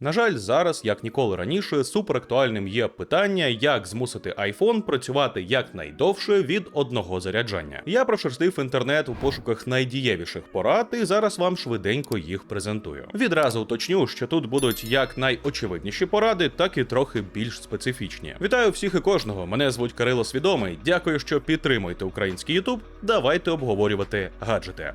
На жаль, зараз, як ніколи раніше, суперактуальним є питання, як змусити iPhone працювати якнайдовше від одного заряджання. Я прошерстив інтернет у пошуках найдієвіших порад, і зараз вам швиденько їх презентую. Відразу уточню, що тут будуть як найочевидніші поради, так і трохи більш специфічні. Вітаю всіх і кожного. Мене звуть Кирило Свідомий. Дякую, що підтримуєте український YouTube. Давайте обговорювати гаджети.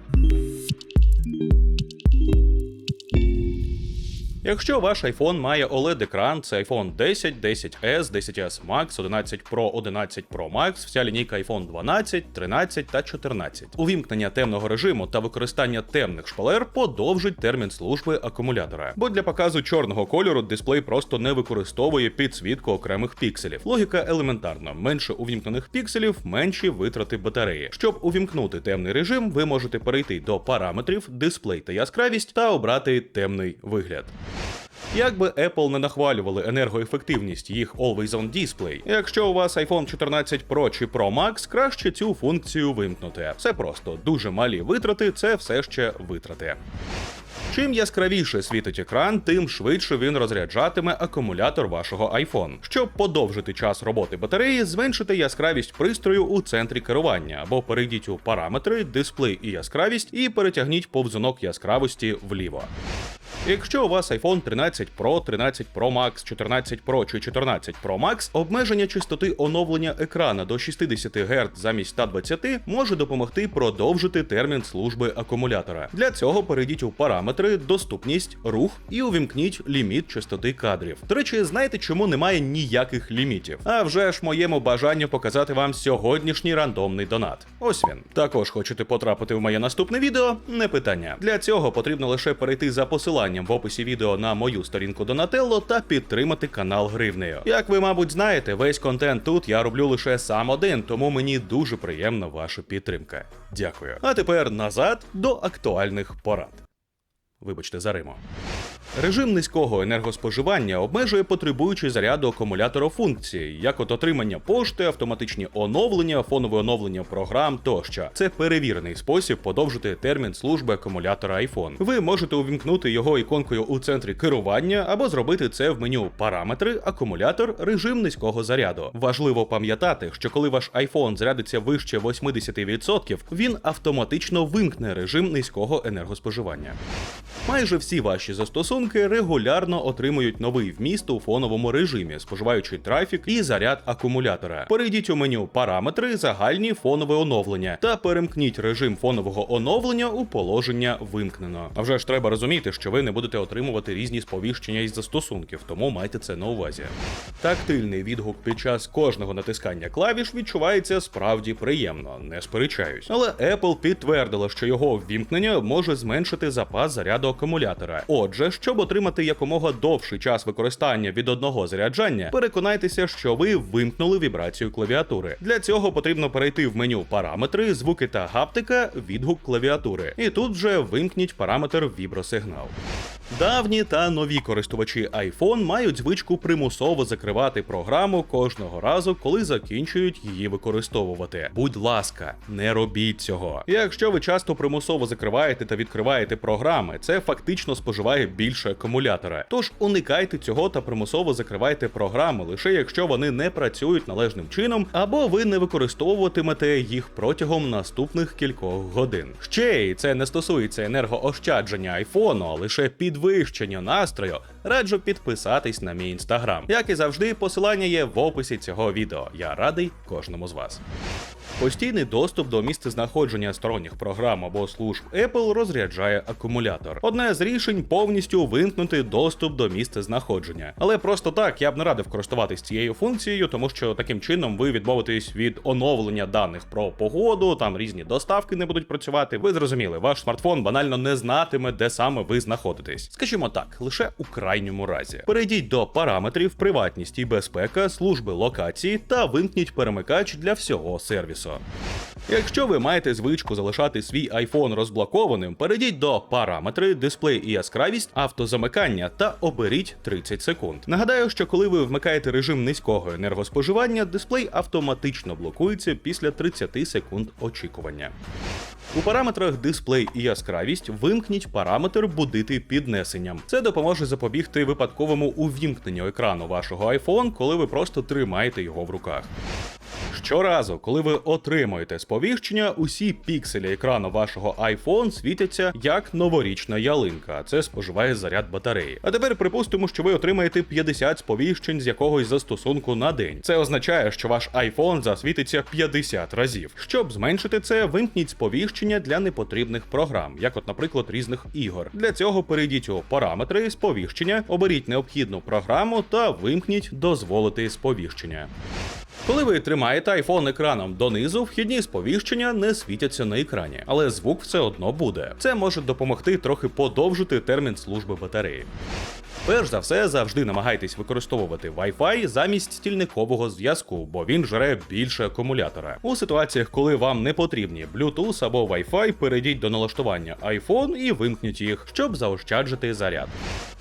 Якщо ваш iPhone має OLED-екран, це iPhone 10, 10s, 10s Max, 11 Pro, 11 Pro Max, вся лінійка iPhone 12, 13 та 14. Увімкнення темного режиму та використання темних шпалер подовжить термін служби акумулятора. Бо для показу чорного кольору дисплей просто не використовує підсвітку окремих пікселів. Логіка елементарна: менше увімкнених пікселів, менші витрати батареї. Щоб увімкнути темний режим, ви можете перейти до параметрів, дисплей та яскравість та обрати темний вигляд. Як би Apple не нахвалювали енергоефективність їх Always On Display, якщо у вас iPhone 14 Pro чи Pro Max, краще цю функцію вимкнути. Все просто дуже малі витрати, це все ще витрати. Чим яскравіше світить екран, тим швидше він розряджатиме акумулятор вашого iPhone. Щоб подовжити час роботи батареї, зменшите яскравість пристрою у центрі керування або перейдіть у параметри, дисплей і яскравість і перетягніть повзунок яскравості вліво. Якщо у вас iPhone 13 Pro, 13 Pro Max, 14 Pro чи 14 Pro Max, обмеження частоти оновлення екрана до 60 Гц замість 120 може допомогти продовжити термін служби акумулятора. Для цього перейдіть у параметри, доступність, рух і увімкніть ліміт частоти кадрів. До речі, знаєте, чому немає ніяких лімітів? А вже ж моєму бажанню показати вам сьогоднішній рандомний донат. Ось він. Також хочете потрапити в моє наступне відео? Не питання. Для цього потрібно лише перейти за посиланням в описі відео на мою сторінку Донателло та підтримати канал гривнею. Як ви, мабуть, знаєте, весь контент тут я роблю лише сам один, тому мені дуже приємна ваша підтримка. Дякую. А тепер назад до актуальних порад. Вибачте за Римо. Режим низького енергоспоживання обмежує потребуючі заряду акумулятора функції, як от отримання пошти, автоматичні оновлення, фонове оновлення програм тощо. Це перевірений спосіб подовжити термін служби акумулятора iPhone. Ви можете увімкнути його іконкою у центрі керування або зробити це в меню параметри, акумулятор, режим низького заряду. Важливо пам'ятати, що коли ваш iPhone зарядиться вище 80%, він автоматично вимкне режим низького енергоспоживання. Майже всі ваші застосунки регулярно отримують новий вміст у фоновому режимі, споживаючи трафік і заряд акумулятора. Перейдіть у меню параметри, загальні фонове оновлення та перемкніть режим фонового оновлення у положення вимкнено. А вже ж треба розуміти, що ви не будете отримувати різні сповіщення із застосунків, тому майте це на увазі. Тактильний відгук під час кожного натискання клавіш відчувається справді приємно, не сперечаюсь. Але Apple підтвердила, що його ввімкнення може зменшити запас заряду акумулятора. Отже, щоб отримати якомога довший час використання від одного заряджання, переконайтеся, що ви вимкнули вібрацію клавіатури. Для цього потрібно перейти в меню параметри, звуки та гаптика, відгук клавіатури. І тут же вимкніть параметр вібросигнал. Давні та нові користувачі iPhone мають звичку примусово закривати програму кожного разу, коли закінчують її використовувати. Будь ласка, не робіть цього. Якщо ви часто примусово закриваєте та відкриваєте програми, це фактично споживає більше акумулятора. Тож уникайте цього та примусово закривайте програми лише якщо вони не працюють належним чином, або ви не використовуватимете їх протягом наступних кількох годин. Ще й це не стосується енергоощадження айфону, а лише підвищення настрою. Раджу підписатись на мій інстаграм. Як і завжди, посилання є в описі цього відео. Я радий кожному з вас. Постійний доступ до місця знаходження сторонніх програм або служб Apple розряджає акумулятор. Одне з рішень повністю вимкнути доступ до місця знаходження. Але просто так я б не радив користуватись цією функцією, тому що таким чином ви відмовитесь від оновлення даних про погоду, там різні доставки не будуть працювати. Ви зрозуміли, ваш смартфон банально не знатиме, де саме ви знаходитесь. Скажімо так, лише у крайньому разі. Перейдіть до параметрів, приватність і безпека, служби локації та вимкніть перемикач для всього сервісу. Сервісу. Якщо ви маєте звичку залишати свій iPhone розблокованим, перейдіть до параметри, дисплей і яскравість, автозамикання та оберіть 30 секунд. Нагадаю, що коли ви вмикаєте режим низького енергоспоживання, дисплей автоматично блокується після 30 секунд очікування. У параметрах дисплей і яскравість вимкніть параметр будити піднесенням. Це допоможе запобігти випадковому увімкненню екрану вашого iPhone, коли ви просто тримаєте його в руках. Щоразу, коли ви отримуєте сповіщення, усі пікселі екрану вашого iPhone світяться як новорічна ялинка. а Це споживає заряд батареї. А тепер припустимо, що ви отримаєте 50 сповіщень з якогось застосунку на день. Це означає, що ваш iPhone засвітиться 50 разів. Щоб зменшити це, вимкніть сповіщення для непотрібних програм, як, от, наприклад, різних ігор. Для цього перейдіть у параметри сповіщення, оберіть необхідну програму та вимкніть дозволити сповіщення. Коли ви тримаєте iPhone екраном донизу, вхідні сповіщення не світяться на екрані, але звук все одно буде. Це може допомогти трохи подовжити термін служби батареї. Перш за все, завжди намагайтесь використовувати Wi-Fi замість стільникового зв'язку, бо він жре більше акумулятора. У ситуаціях, коли вам не потрібні Bluetooth або Wi-Fi, перейдіть до налаштування iPhone і вимкніть їх, щоб заощаджити заряд.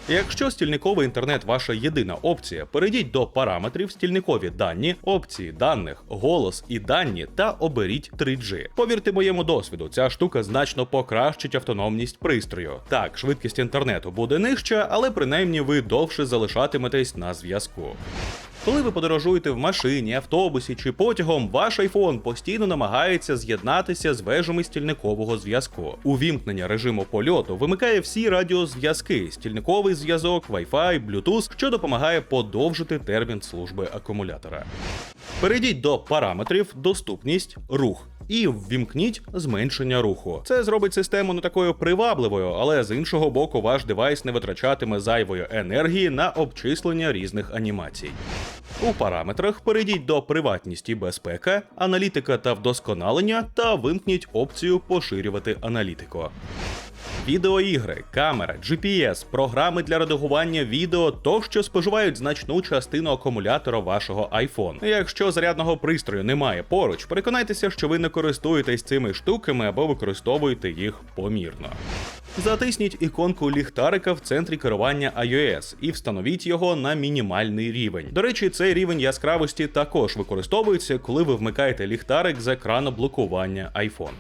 Якщо стільниковий інтернет ваша єдина опція, перейдіть до параметрів стільникові дані, опції даних, голос і дані та оберіть 3G. Повірте моєму досвіду, ця штука значно покращить автономність пристрою. Так, швидкість інтернету буде нижча, але принаймні ви довше залишатиметесь на зв'язку. Коли ви подорожуєте в машині, автобусі чи потягом, ваш iPhone постійно намагається з'єднатися з вежами стільникового зв'язку. Увімкнення режиму польоту вимикає всі радіозв'язки, стільниковий зв'язок, Wi-Fi, Bluetooth, що допомагає подовжити термін служби акумулятора. Перейдіть до параметрів доступність, рух. І ввімкніть зменшення руху. Це зробить систему не такою привабливою, але з іншого боку, ваш девайс не витрачатиме зайвої енергії на обчислення різних анімацій. У параметрах перейдіть до приватність і безпека, аналітика та вдосконалення та вимкніть опцію поширювати аналітику. Відеоігри, камера, GPS, програми для редагування відео тощо споживають значну частину акумулятора вашого iPhone. Якщо зарядного пристрою немає поруч, переконайтеся, що ви не користуєтесь цими штуками або використовуєте їх помірно. Затисніть іконку ліхтарика в центрі керування iOS і встановіть його на мінімальний рівень. До речі, цей рівень яскравості також використовується, коли ви вмикаєте ліхтарик з екрану блокування iPhone.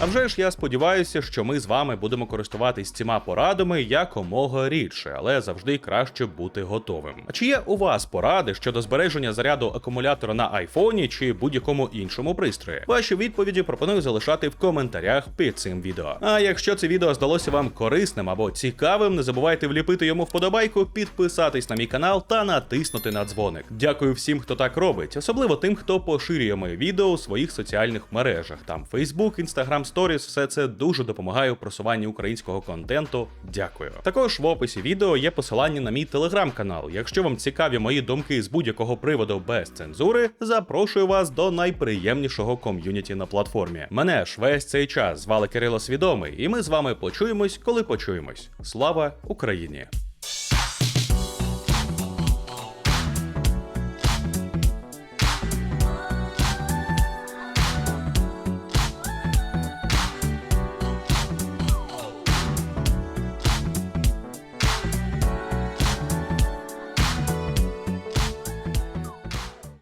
А вже ж я сподіваюся, що ми з вами будемо користуватись цими порадами якомога рідше, але завжди краще бути готовим. А чи є у вас поради щодо збереження заряду акумулятора на айфоні чи будь-якому іншому пристрої? Ваші відповіді пропоную залишати в коментарях під цим відео. А якщо це відео здалося вам корисним або цікавим, не забувайте вліпити йому вподобайку, підписатись на мій канал та натиснути на дзвоник. Дякую всім, хто так робить, особливо тим, хто поширює мої відео у своїх соціальних мережах. Там Facebook, Instagram Stories, все це дуже допомагає у просуванні українського контенту. Дякую. Також в описі відео є посилання на мій телеграм-канал. Якщо вам цікаві мої думки з будь-якого приводу без цензури, запрошую вас до найприємнішого ком'юніті на платформі. Мене ж весь цей час звали Кирило Свідомий, і ми з вами почуємось, коли почуємось. Слава Україні!